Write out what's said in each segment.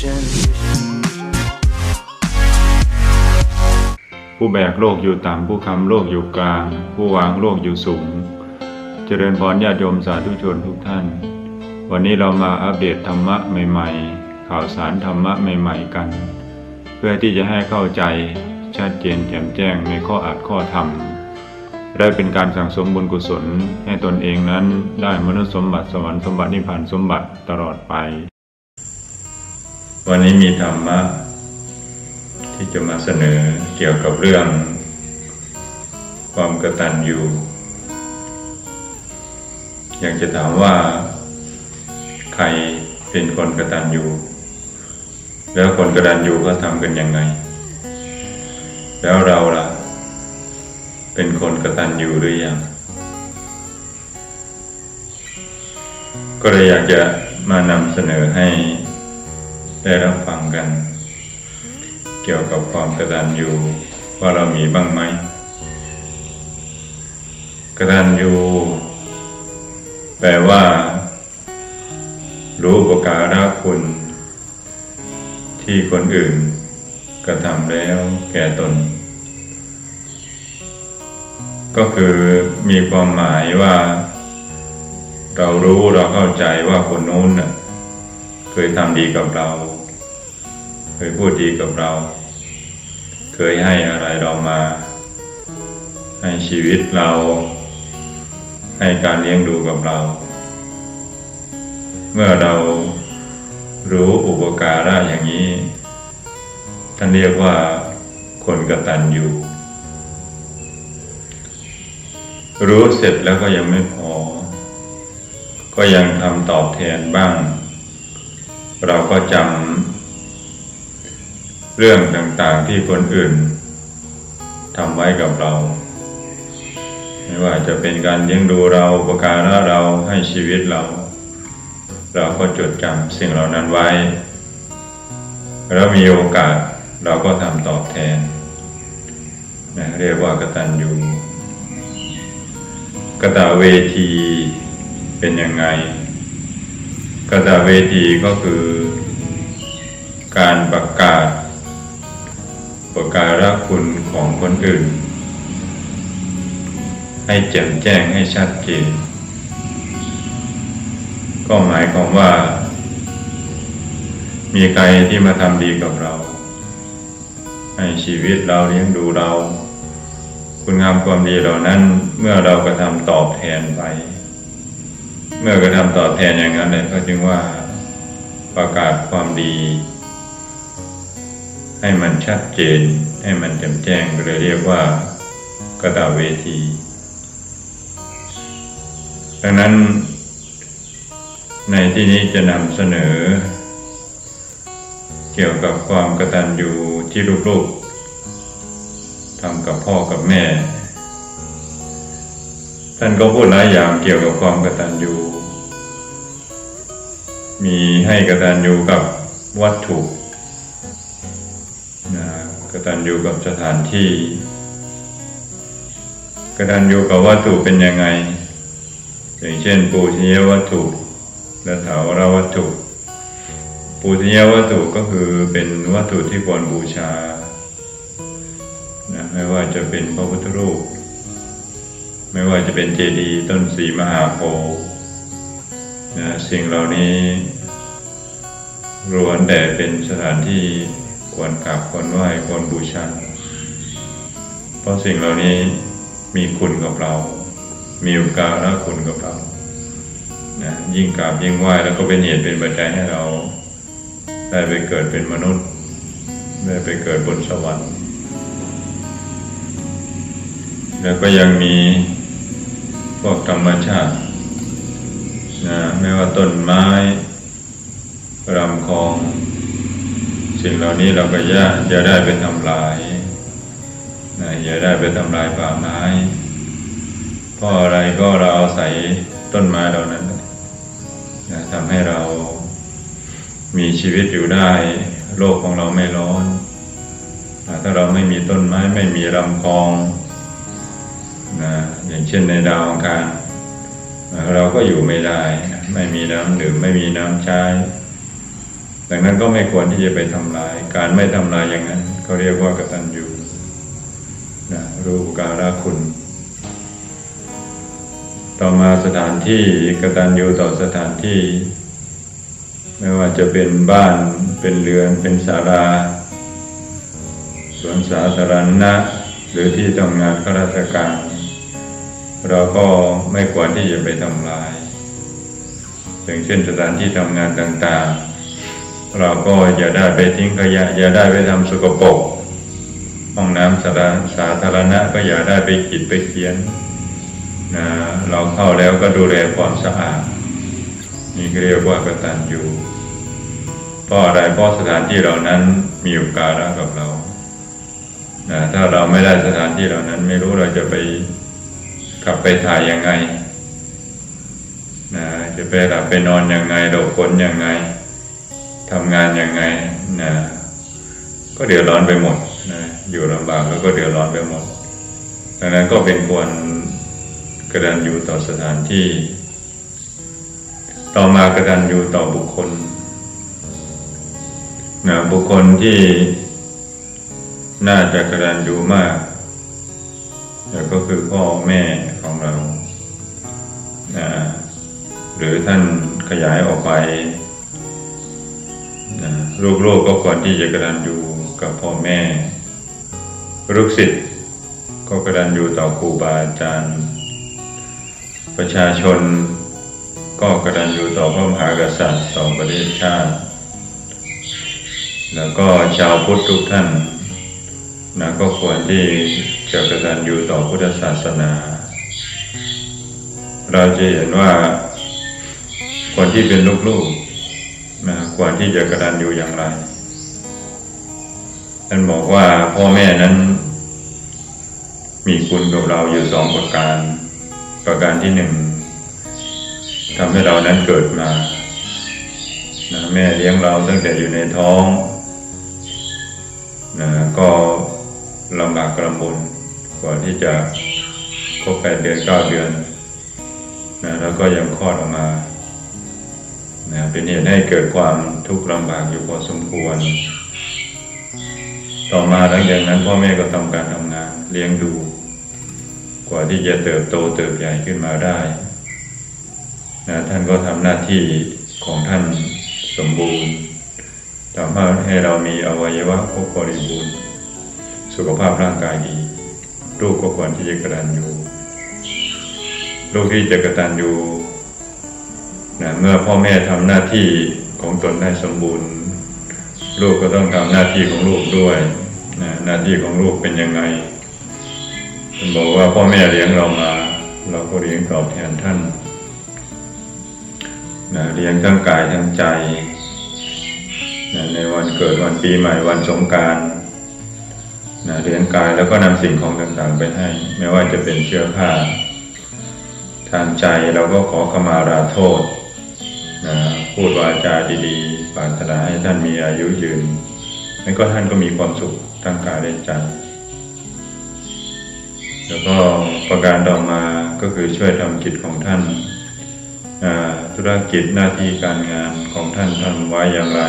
vision. ผู้แบกโลกอยู่ต่ำผู้ค้ำโลกอยู่กลาง ผู้วางโลกอยู่สูง เจริญพรญาติโยมสาธุชนทุกท่าน วันนี้เรามาอัปเดตธรรมะใหม่ ๆ ข่าวสารธรรมะใหม่ ๆ กัน เพื่อที่จะให้เข้าใจชัดเจนแจ่มแจ้งในข้ออัดข้อธรรมและเป็นการสั่งสมบุญกุศลให้ตนเองนั้นได้มนุษย์สมบัติสวรรค์สมบัตินิพพานสมบัติตลอดไป วันนี้มีธรรมะที่จะมาเสนอเกี่ยวกับเรื่อง ความกระตัญญูอยากจะถามว่า ใครเป็นคนกระตัญญูแล้วคนกระตัญญูก็ทำกันยังไง แล้วเราล่ะ เป็นคนกระตัญญูหรือยังก็เลยอยากจะมานำเสนอให้ ได้รับฟังกัน เกี่ยวกับความกระตัญญูว่าเรามีบ้างไหมกระตัญญูแปลว่า รู้ประการะคุณ ที่คนอื่นกระทำแล้วแก่ตน ก็คือมีความหมายว่า เรารู้เราเข้าใจว่าคนนู้นเคยทำดีกับเรา เคยพูดดีกับเรา เคยให้อะไรเรามา ให้ชีวิตเรา ให้การเลี้ยงดูกับเรา เมื่อเรารู้อุปการะอย่างนี้ ท่านเรียกว่าคนกตัญญูรู้เสร็จแล้วก็ยังไม่พอ ก็ยังทำตอบแทนบ้าง เราก็จำ เรื่องต่างๆที่คนอื่นทำไว้กับเรา ไม่ว่าจะเป็นการเลี้ยงดูเราประการะเราให้ชีวิตเรา เราก็จดจำสิ่งเหล่านั้นไว้ แล้วมีโอกาสเราก็ทำตอบแทนนะเรียกว่ากตัญญูกตเวทีเป็นยังไงกตเวทีก็คือการประกาศ ประการะคุณของคนอื่น ให้แจ่มแจ้งให้ชัดเจนก็หมายความว่า มีใครที่มาทำดีกับเรา ให้ชีวิตเราเลี้ยงดูเรา คุณงามความดีเหล่านั้น เมื่อเรากระทำตอบแทนไป เมื่อกระทำตอบแทนอย่างนั้นเลยก็จึงว่าประกาศความดี ให้มันชัดเจน ให้มันแจ่มแจ้งก็เลยเรียกว่ากระตาเวที ดังนั้น ในที่นี้จะนำเสนอ เกี่ยวกับความกระตัญญูที่ลูกๆทำกับพ่อกับแม่ ท่านก็พูดหลายอย่างเกี่ยวกับความกระตัญญูมีให้กระตัญญูกับวัตถุ กตัญญูกับสถานที่กตัญญูกับวัตถุเป็นยังไง อย่างเช่น ปูชนียวัตถุ และถาวรวัตถุ ปูชนียวัตถุก็คือเป็นวัตถุที่ควรบูชานะไม่ว่าจะเป็นพระพุทธรูป ไม่ว่าจะเป็นเจดีย์ต้นสีมหาโพธิ์นะสิ่งเหล่านี้ล้วนแต่เป็นสถานที่ ควรกราบควรไหว้ควรบูชา เพราะสิ่งเหล่านี้มีคุณกับเรา มีอุปการะคุณกับเรานะยิ่งกราบยิ่งไหว้แล้วก็เป็นเหตุเป็นปัจจัยให้เรา ได้ไปเกิดเป็นมนุษย์ ได้ไปเกิดบนสวรรค์ แล้วก็ยังมีพวกธรรมชาตินะไม่ว่าต้นไม้รำคลอง สิ่งเหล่านี้เราก็ยาอย่าได้ไปทำลายนะอย่าได้ไปทำลายป่าไม้เพราะอะไรก็เราอาศัยต้นไม้เหล่านั้นนะทำให้เรามีชีวิตอยู่ได้ โลกของเราไม่ร้อนนะถ้าเราไม่มีต้นไม้ไม่มีลำคลองนะอย่างเช่นในดาวอังคารนะเราก็อยู่ไม่ได้ ไม่มีน้ำดื่มไม่มีน้ำใช้ ดังนั้นก็ไม่ควรที่จะไปทำลาย การไม่ทำลายอย่างนั้นเขาเรียกว่ากตัญญูนะรู้อุปการะคุณ ต่อมาสถานที่กตัญญูต่อสถานที่ ไม่ว่าจะเป็นบ้านเป็นเรือนเป็นศาลาสวนสาธารณะหรือที่ทำงานข้าราชการ เราก็ไม่ควรที่จะไปทำลาย อย่างเช่นสถานที่ทำงานต่างๆ เราก็อย่าได้ไปทิ้งขยะ อย่าได้ไปทำสกปรกห้องน้ำสาธารสาธารณะก็อย่าได้ไปขีดไปเขียนนะเราเข้าแล้วก็ดูแลความสะอาด นี่เรียกว่ากตัญญูเพราะอะไรเพราะสถานที่เหล่านั้นมีอุปการะกับเรานะถ้าเราไม่ได้สถานที่เหล่านั้น ไม่รู้เราจะไปขับไปถ่ายยังไงนะจะไปหลับไปนอนยังไงหลบฝนยังไง ทำงานยังไงนะก็เดือดร้อนไปหมดนะอยู่ลำบากแล้วก็เดือดร้อนไปหมด ดังนั้นก็เป็นควรกระดันอยู่ต่อสถานที่ ต่อมากระดันอยู่ต่อบุคคลนะบุคคลที่น่าจะกระดันอยู่มากแล้วก็คือพ่อแม่ของเรานะหรือท่านขยายออกไป ลูกๆก็ควรที่จะกระดันอยู่กับพ่อแม่ ลูกศิษย์ก็กระดันอยู่ต่อครูบาอาจารย์ ประชาชนก็กระดันอยู่ต่อพระมหากษัตริย์ต่อประเทศชาติ แล้วก็ชาวพุทธทุกท่านนะก็ควรที่จะกระดันอยู่ต่อพุทธศาสนา เราจะเห็นว่าคนที่เป็นลูกๆ ควรที่จะกระดันอยู่อย่างไรท่านบอกว่าพ่อแม่นั้น มีคุณกับเราอยู่สองประการ ประการที่หนึ่งทำให้เรานั้นเกิดมานะแม่เลี้ยงเราตั้งแต่อยู่ในท้องนะก็ลำบากกระบุนกว่าที่จะครบแปดเดือนเก้าเดือนนะแล้วก็ยังคลอดออกมา นะเป็นเหตุให้เกิดความทุกข์ลำบากอยู่พอสมควร ต่อมาหลังจากนั้นพ่อแม่ก็ทำการทำงานเลี้ยงดู กว่าที่จะเติบโตเติบใหญ่ขึ้นมาได้นะท่านก็ทำหน้าที่ของท่านสมบูรณ์ทำให้เรามีอวัยวะครบบริบูรณ์ สุขภาพร่างกายดีลูกก็ควรที่จะกระตันอยู่ลูกที่จะกระตันอยู่ นะเมื่อพ่อแม่ทำหน้าที่ของตนได้สมบูรณ์ ลูกก็ต้องทำหน้าที่ของลูกด้วยนะหน้าที่ของลูกเป็นยังไงท่านบอกว่าพ่อแม่เลี้ยงเรามา เราก็เลี้ยงตอบแทนท่านนะเลี้ยงทั้งกายทั้งใจนะในวันเกิดวันปีใหม่วันสงการนะเลี้ยงกายแล้วก็นำสิ่งของต่างๆไปให้ ไม่ว่าจะเป็นเชื้อผ้าทางใจเราก็ขอขมาราโทษ นะพูดวาจาดีๆปรารถนาให้ท่านมีอายุยืนแล้วก็ท่านก็มีความสุขทั้งกายและใจ แล้วก็ประการต่อมาก็คือช่วยทำกิจของท่านธุรกิจหน้าที่การงานของท่านทำไว้อย่างไร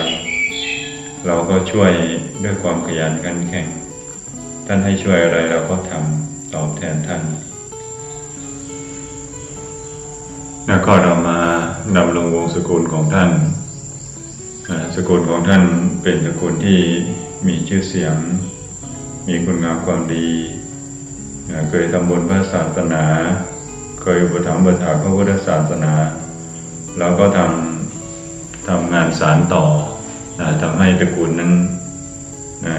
เราก็ช่วยด้วยความขยันขันแข็ง ท่านให้ช่วยอะไรเราก็ทำตอบแทนท่าน แล้วก็เรามา ดำรงวงศกุลของท่าน สกุลของท่านเป็นสกุลที่มีชื่อเสียง มีคุณงามความดี เคยทำบุญพระศาสนา เคยอุปถัมภ์อุปถากพระพุทธศาสนา แล้วก็ทำทำงานสารต่อทำให้ตระกูลนั้น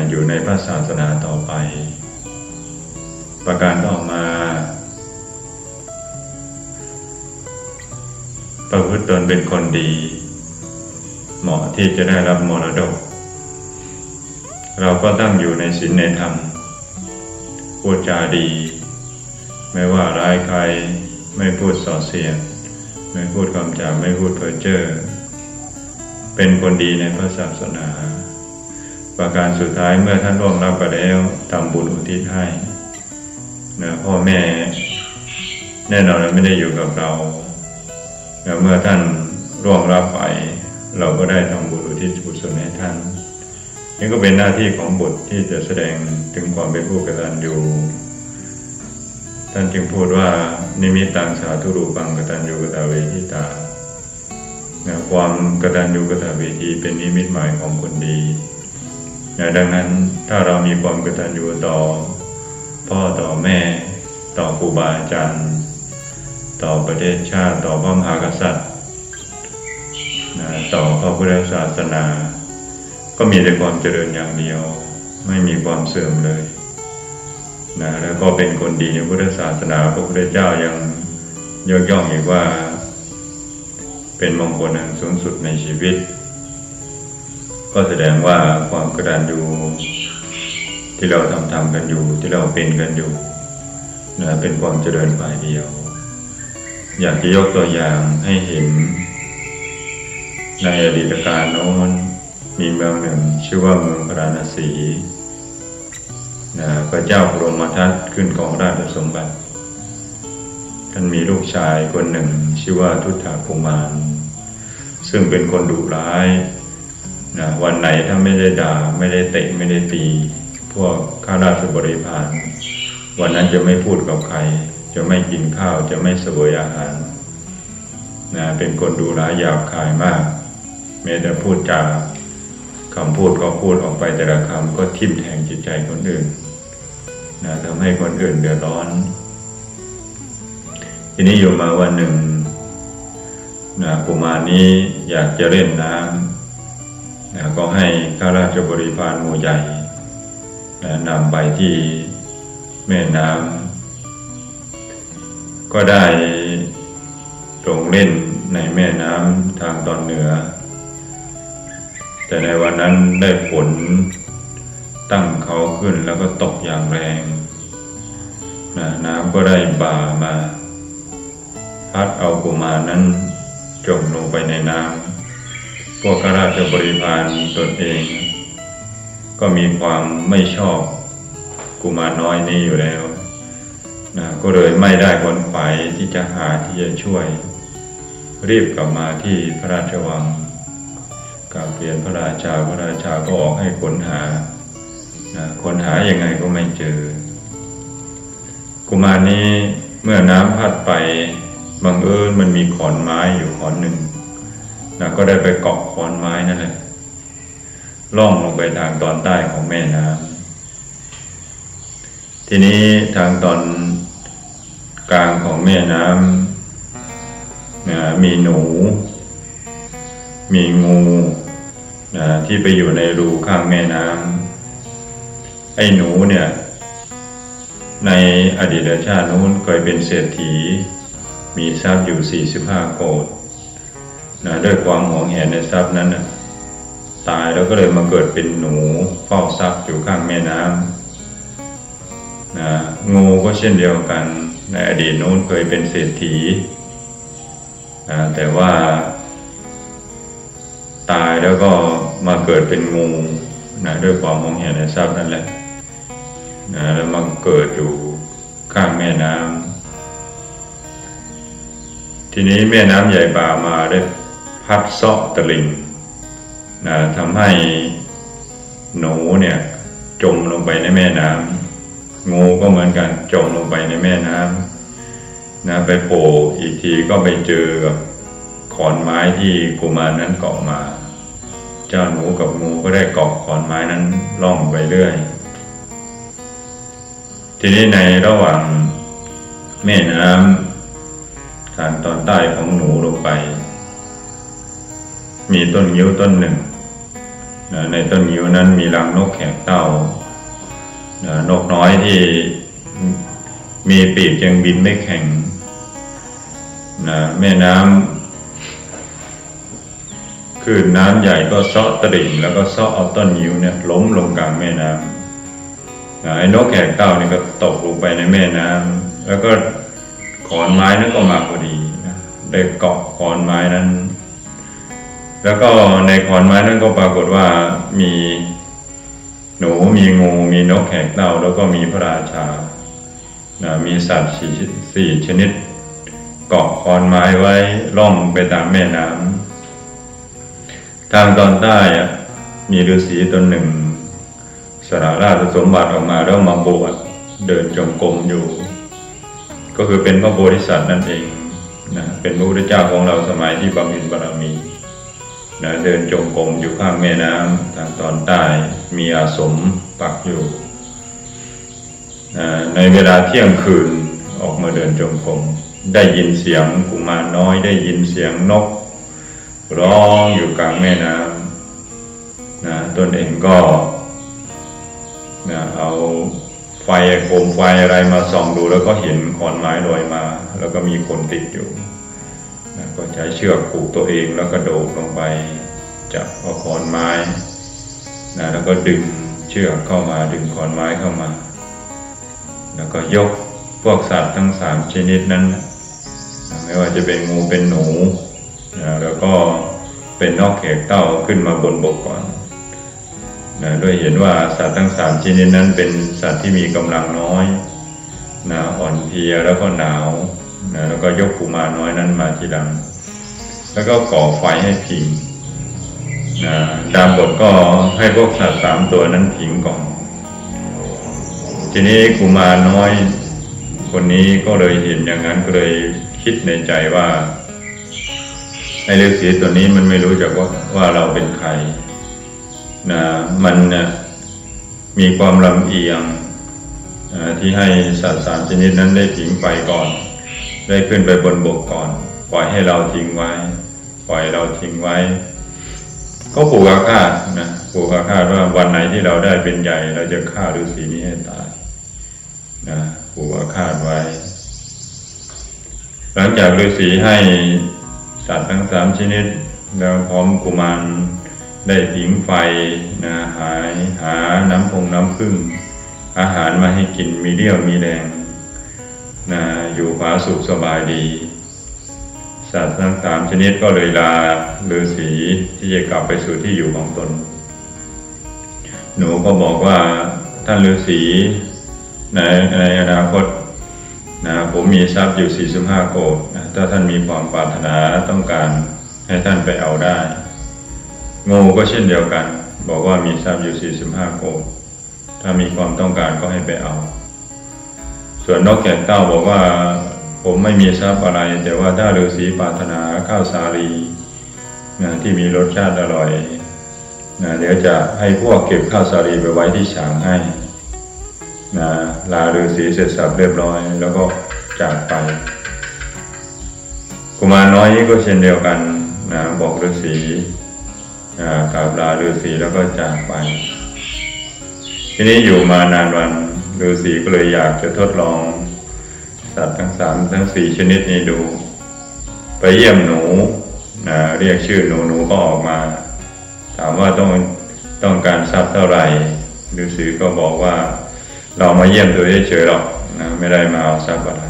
อยู่ในพระศาสนาต่อไป ประการต่อมา ประพฤติตนเป็นคนดี เหมาะที่จะได้รับมรดก เราก็ตั้งอยู่ในศีลในธรรมพูดจาดี ไม่ว่าร้ายใครไม่พูดส่อเสียด ไม่พูดคำจาไม่พูดเพ้อเจ้อเป็นคนดีในพระศาสนา ประการสุดท้ายเมื่อท่านร่วงรับไปแล้วทำบุญอุทิศให้นะพ่อแม่ แน่นอนไม่ได้อยู่กับเรา เมื่อท่านร่วงรับไป เราก็ได้ทำบุญอุทิศกุศลให้ท่านนี่ก็เป็นหน้าที่ของบทที่จะแสดงถึงความเป็นผู้กตัญญูท่านจึงพูดว่านิมิตตังสาธุรูปังกตัญญูกตเวทิตานะความกตัญญูกตเวทีเป็นนิมิตหมายของคนดีนะดังนั้นถ้าเรามีความกตัญญูต่อ พ่อต่อแม่ ต่อครูบาอาจารย์ ต่อประเทศชาติต่อพระมหากษัตริย์นะต่อพระพุทธศาสนา ก็มีแต่ความเจริญอย่างเดียว ไม่มีความเสื่อมเลยนะแล้วก็เป็นคนดีในพุทธศาสนาพระพุทธเจ้ายังยกย่องอีกว่า เป็นมงคลอันสูงสุดในชีวิต ก็แสดงว่าความกตัญญูที่เราทำทำกันอยู่ที่เราเป็นกันอยู่นะเป็นความเจริญฝ่ายเดียว อยากจะยกตัวอย่างให้เห็น ในอดีตการโน้นมีเมืองหนึ่ง ชื่อว่าเมืองพระราณสีนะพระเจ้าพรมทัตขึ้นของราชสมบัติ ท่านมีลูกชายคนหนึ่ง ชื่อว่าทุตถากุมาร ซึ่งเป็นคนดุร้ายนะวันไหนถ้าไม่ได้ด่าไม่ได้เตะไม่ได้ตี พวกข้าราชบริพารวันนั้นจะไม่พูดกับใคร จะไม่กินข้าวจะไม่เสวยอาหารนะเป็นคนดุร้ายหยาบคายมาก แม้แต่พูดจาคำพูดก็พูดออกไปแต่ละคำก็ทิ่มแทงจิตใจคนอื่นนะทำให้คนอื่นเดือดร้อน ทีนี้อยู่มาวันหนึ่งนะกุมารนี้อยากจะเล่นน้ำนะก็ให้ข้าราชบริพารหมู่ใหญ่นะนำไปที่แม่น้ำ ก็ได้ลงเล่นในแม่น้ำทางตอนเหนือ แต่ในวันนั้นได้ฝนตั้งเขาขึ้นแล้วก็ตกอย่างแรงนะน้ำก็ได้บ่ามา พัดเอากุมารนั้นจมลงไปในน้ำพวกข้าราชบริพารตนเอง ก็มีความไม่ชอบกุมารน้อยนี้อยู่แล้ว ก็เลยไม่ได้คนขวายที่จะหาที่จะช่วย รีบกลับมาที่พระราชวังกราบเรียนพระราชาพระราชาก็ออกให้ค้นหาค้นหายังไงก็ไม่เจอ กุมารนี้เมื่อน้ำพัดไปบังเอิญมันมีขอนไม้อยู่ขอนหนึ่งนะก็ได้ไปเกาะขอนไม้นั่นแหละล่องลงไปทางตอนใต้ของแม่น้ำทีนี้ทางตอน กลางของแม่น้ำนะมีหนู มีงูนะที่ไปอยู่ในรูข้างแม่น้ำไอ้หนูเนี่ย ในอดีตชาตินู้นเคยเป็นเศรษฐี มีทรัพย์อยู่ 45 โกดนะด้วยความหวงแหนในทรัพย์นั้นนะตายแล้วก็เลยมาเกิดเป็นหนูเฝ้าทรัพย์อยู่ข้างแม่น้ำนะงูก็เช่นเดียวกัน ในอดีตนู้นเคยเป็นเศรษฐีนะแต่ว่า ตายแล้วก็มาเกิดเป็นงูนะด้วยความหวงแหนในทรัพย์นั่นแหละนะแล้วมาเกิดอยู่ข้างแม่น้ำทีนี้แม่น้ำใหญ่บ่ามาได้พัดเซาะตะลิงนะทำให้หนูเนี่ยจมลงไปในแม่น้ำ งูก็เหมือนกันจมลงไปในแม่น้ำนะไปโผล่อีกทีก็ไปเจอกับขอนไม้ที่กุมารนั้นเกาะมา เจ้าหนูกับงูก็ได้เกาะขอนไม้นั้นล่องไปเรื่อย ทีนี้ในระหว่างแม่น้ำทางตอนใต้ของหนูลงไป มีต้นยิ้วต้นหนึ่ง ในต้นยิ้วนั้นมีรังนกแขกเต้า นกน้อยที่มีปีกยังบินไม่แข็งนะแม่น้ำคือน้ำใหญ่ก็เซาะตลิ่งแล้วก็เซาะเอาต้นยิ้วเนี่ยล้มลงกลางแม่น้ำไอ้นกแขกเต้านี่ก็ตกลงไปในแม่น้ำแล้วก็ขอนไม้นั้นก็มาพอดีนะได้เกาะขอนไม้นั้น แล้วก็ในขอนไม้นั้นก็ปรากฏว่ามี หนูมีงูมีนกแขกเต้าแล้วก็มีพระราชานะมีสัตว์สี่สี่ชนิด เกาะขอนไม้ไว้ล่องไปตามแม่น้ทางตอนใต้อะมีฤาษีตนหนึ่งสละราชสมบัติออกมาแล้วมาบวชเดินจงกรมอยู่ ก็คือเป็นพระโพธิสัตว์นั่นเองนะเป็นพระพุทธเจ้าของเราสมัยที่บำเพ็ญบารมี นะเดินจงกรมอยู่ข้างแม่น้ำทางตอนใต้มีอาสมปักอยู่นะในเวลาเที่ยงคืนออกมาเดินจงกรมได้ยินเสียงกุมารน้อยได้ยินเสียงนก ร้องอยู่กลางแม่น้ำนะตนเองก็นะเอาไฟโคมไฟอะไรมาส่องดูแล้วก็เห็นขอนไม้ลอยมา แล้วก็มีคนติดอยู่ ก็ใช้เชือกผูกตัวเองแล้วก็โดดลงไปจับเอาขอนไม้นะแล้วก็ดึงเชือกเข้ามาดึงขอนไม้เข้ามา แล้วก็ยกพวกสัตว์ทั้งสามชนิดนั้นนะไม่ว่าจะเป็นงูเป็นหนูนะแล้วก็เป็นนอกเขกเต้าขึ้นมาบนบกก่อนนะด้วยเห็นว่าสัตว์ทั้งสามชนิดนั้นเป็นสัตว์ที่มีกำลังน้อยนะอ่อนเพลียแล้วก็หนาว นะแล้วก็ยกกุมารน้อยนั้นมาทีหลัง แล้วก็ก่อไฟให้พิงนะดามบทก็ให้พวกสัตว์สามตัวนั้นพิงก่อน ทีนี้กุมารน้อย คนนี้ก็เลยเห็นอย่างนั้นก็เลยคิดในใจว่าไอ้ฤาษีตัวนี้มันไม่รู้จักว่าว่าเราเป็นใครนะมันนะมีความลำเอียงนะที่ให้สัตว์สามชนิดนั้นได้ทิ้งไปก่อน ได้ขึ้นไปบนบกก่อน ปล่อยให้เราทิ้งไว้ ปล่อยเราทิ้งไว้ ก็ผูกอาฆาตนะผูกอาฆาตว่าวันไหนที่เราได้เป็นใหญ่ เราจะฆ่าฤาษีนี้ให้ตายนะผูกอาฆาตไว้ หลังจากฤาษีให้สัตว์ทั้งสามชนิด แล้วพร้อมกุมารได้ผิงไฟนะหายหาน้ำพงน้ำพึ่ง อาหารมาให้กินมีเรี่ยวมีแรง นะอยู่ผาสุขสบายดี สัตว์ทั้งสามชนิดก็เลยลาฤาษีที่จะกลับไปสู่ที่อยู่ของตน หนูก็บอกว่าท่านฤาษีในในอนาคตนะผมมีทรัพย์อยู่ 45 โกดนะถ้าท่านมีความปรารถนาต้องการให้ท่านไปเอาได้ งูก็เช่นเดียวกัน บอกว่ามีทรัพย์อยู่ 45 โกดถ้ามีความต้องการก็ให้ไปเอา ส่วนนกแก่นเต้าบอกว่า ผมไม่มีทรัพย์อะไร แต่ว่าถ้าฤาษีปรารถนาข้าวสาลีนะที่มีรสชาติอร่อยนะเดี๋ยวจะให้พวกเก็บข้าวสาลีไปไว้ที่ฉางให้นะลาฤาษีเสร็จสับเรียบร้อย แล้วก็จากไป กุมารน้อยนี่ก็เช่นเดียวกันนะบอกฤาษีนะกราบลาฤาษีแล้วก็จากไป ทีนี้อยู่มานานวัน ฤาษีก็เลยอยากจะทดลอง สัตว์ทั้งสามทั้งสี่ชนิดนี้ดู ไปเยี่ยมหนูนะเรียกชื่อหนูหนูก็ออกมา ถามว่าต้องต้องการทรัพย์เท่าไหร่ฤาษีก็บอกว่า เรามาเยี่ยมตัวเฉยๆหรอกนะไม่ได้มาเอาทรัพย์อะไร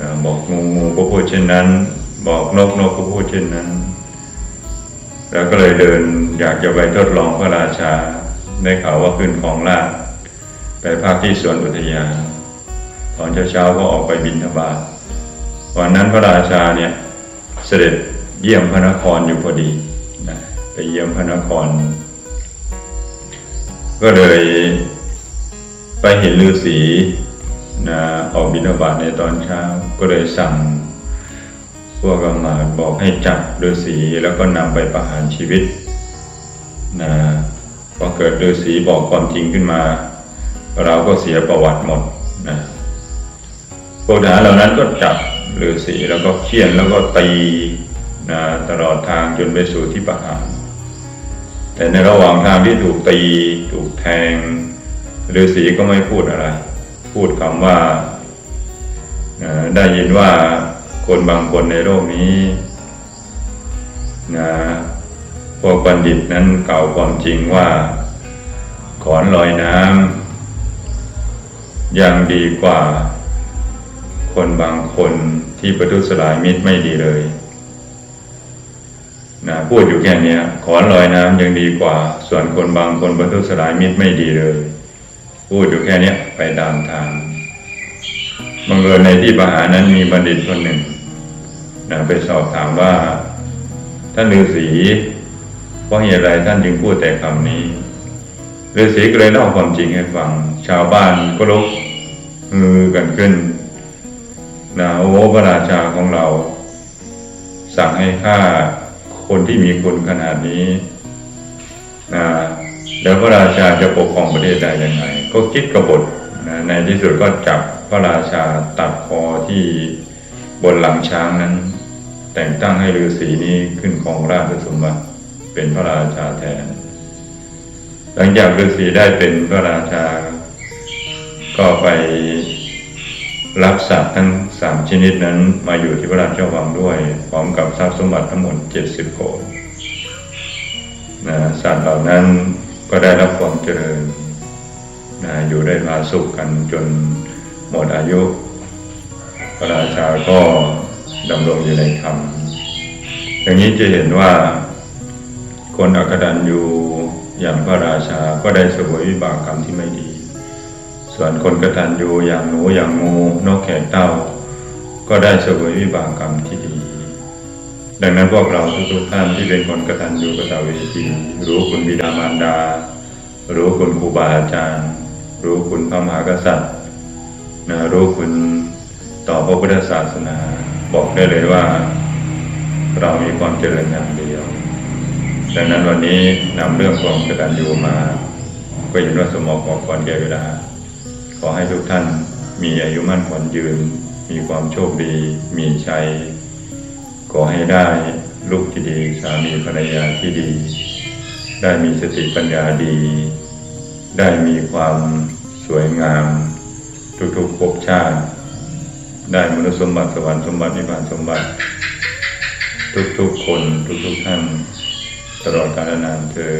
นะบอกงูงูก็พูดเช่นนั้น บอกนกนกก็พูดเช่นนั้น แล้วก็เลยเดินอยากจะไปทดลองพระราชาได้ข่าวว่าขึ้นของราช ย์ไปพักที่สวนอุทยานตอนเช้าๆก็ออกไปบินทบาทวันนั้นพระราชาเนี่ยเสด็จเยี่ยมพระนครอยู่พอดีนะไปเยี่ยมพระนคร ก็เลยไปเห็นฤาษีนะออกบิณฑบาตในตอนเช้า ก็เลยสั่งพวกอำมาบอกให้จับฤาษีแล้วก็นำไปประหารชีวิตนะพอเกิดฤาษีบอกความจริงขึ้นมา เราก็เสียประวัติหมดนะพวกทหารเหล่านั้นก็จับฤาษีแล้วก็เคี่ยนแล้วก็ตีนะตลอดทางจนไปสู่ที่ประหาร แต่ในระหว่างทางที่ถูกตีถูกแทงฤาษีก็ไม่พูดอะไร พูดคำว่าได้ยินว่าคนบางคนในโลกนี้นะพวกบัณฑิตนั้นกล่าวความจริงว่าขอนลอยน้ำ ยังดีกว่า คนบางคนที่ประทุษร้ายมิตรไม่ดีเลยนะพูดอยู่แค่นี้ขอนลอยน้ำยังดีกว่า ส่วนคนบางคนประทุษร้ายมิตรไม่ดีเลย พูดอยู่แค่นี้ไปตามทางบังเอิญในที่ประหานั้นมีบัณฑิตคนหนึ่งนะไปสอบถามว่า ท่านฤาษีเพราะเหตุไรท่านจึงพูดแต่คำนี้ฤาษีก็เลยเล่าความจริงให้ฟัง ชาวบ้านก็ลุก มือกันขึ้นนะโอ้พระราชาของเรา สั่งให้ฆ่าคนที่มีคุณขนาดนี้นะแล้วพระราชาจะปกครองประเทศได้ยังไง ก็คิดกบฏนะในที่สุดก็จับพระราชาตัดคอที่บนหลังช้างนั้น แต่งตั้งให้ฤาษีนี้ขึ้นครองราชสมบัติเป็นพระราชาแทน หลังจากฤาษีได้เป็นพระราชา ก็ไปรับสัตว์ทั้งสามชนิดนั้นมาอยู่ที่พระราชวังด้วย พร้อมกับทรัพย์สมบัติทั้งหมดเจ็ดสิบโกดนะสัตว์เหล่านั้นก็ได้รับความเจริญนะอยู่ได้มาสุขกันจนหมดอายุ พระราชาก็ดำรงอยู่ในธรรมอย่างนี้จะเห็นว่า คนอักตันอยู่อย่างพระราชาก็ได้สวยวิบากกรรมที่ไม่ดี ส่วนคนกระตัญญูอย่างหนูอย่างงูนกแขกเต้า ก็ได้เสวยวิบากกรรมที่ดี ดังนั้นพวกเราทุกๆท่านที่เป็นคนกระตัญญูกตเวทีรู้คุณบิดามารดา รู้คุณครูบาอาจารย์ รู้คุณพระมหากษัตริย์นะรู้คุณต่อพระพุทธศาสนา บอกได้เลยว่า เรามีความเจริญอย่างเดียว ดังนั้นวันนี้นำเรื่องความกตัญญูมา ก็เห็นว่าสมองของก่อนแก่เวลา ขอให้ทุกท่านมีอายุมั่นขวัญยืน มีความโชคดี มีชัย ขอให้ได้ลูกที่ดี สามีภรรยาที่ดี ได้มีสติปัญญาดี ได้มีความสวยงาม ทุกๆภพชาติ ได้มนุษย์สมบัติสวรรค์สมบัตินิพพานสมบัติ ทุกๆคนทุกๆท่านตลอดกาลนานเธอ